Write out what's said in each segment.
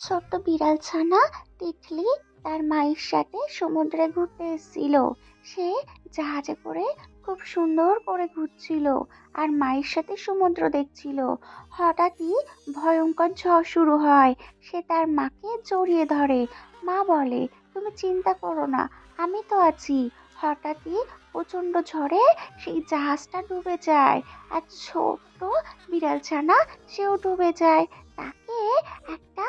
ছোট্ট বিড়াল ছানা তিতলি তার মায়ের সাথে সমুদ্রে ঘুরতে এসেছিল। সে জাহাজে করে খুব সুন্দর করে ঘুরছিল আর মায়ের সাথে সমুদ্র দেখছিল। হঠাৎই ভয়ঙ্কর ঝড় শুরু হয়। সে তার মাকে জড়িয়ে ধরে। মা বলে, তুমি চিন্তা করো না, আমি তো আছি। হঠাৎই প্রচণ্ড ঝড়ে সেই জাহাজটা ডুবে যায় আর ছোট্ট বিড়াল ছানা সেও ডুবে যায়। তাকে একটা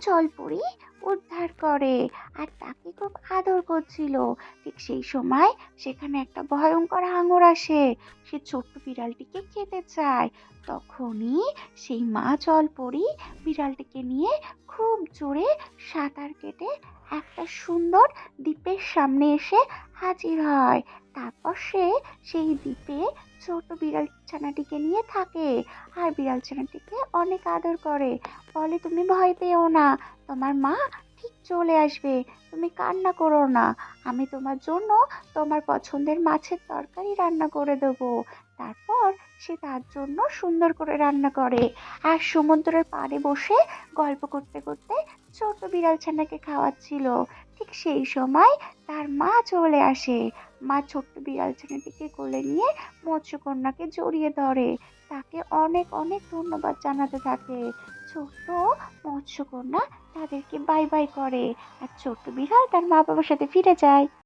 জলপরি উদ্ধার করে। আর তাকে খুব আদর করছিল। ঠিক সেই সময় সেখানে একটা ভয়ঙ্কর হাঙর আসে। সে ছোট্ট বিড়ালটিকে খেতে চায়। তখনই সেই মা জলপরি বিড়ালটিকে নিয়ে খুব জোরে সাঁতার কেটে একটা সুন্দর দ্বীপের সামনে এসে হাজির হয়। তারপর সে সেই দ্বীপে ছোট বিড়াল ছানাটিকে নিয়ে থাকে আর বিড়াল ছানাটিকে অনেক আদর করে। বলে, তুমি ভয় পেও না। তোমার মা ঠিক চলে আসবে। তুমি কান্না করো না। আমি তোমার জন্য তোমার পছন্দের মাছের তরকারি রান্না করে দেবো। তারপর সে তার জন্য সুন্দর করে রান্না করে। আর সমুদ্রের পাড়ে বসে গল্প করতে করতে ছোট বিড়াল ছানাকে খাওয়াচ্ছিল। ঠিক সেই সময় তার মা চলে আসে। মা ছোট্ট বিড়াল ছানাটিকে কোলে নিয়ে মৎস্যকন্যাকে জড়িয়ে ধরে। তাকে অনেক অনেক ধন্যবাদ জানাতে থাকে। ছোট্ট মৎস্যকন্যা তাদেরকে বাই বাই করে। আর ছোট্ট বিড়াল তার মা বাবার সাথে ফিরে যায়।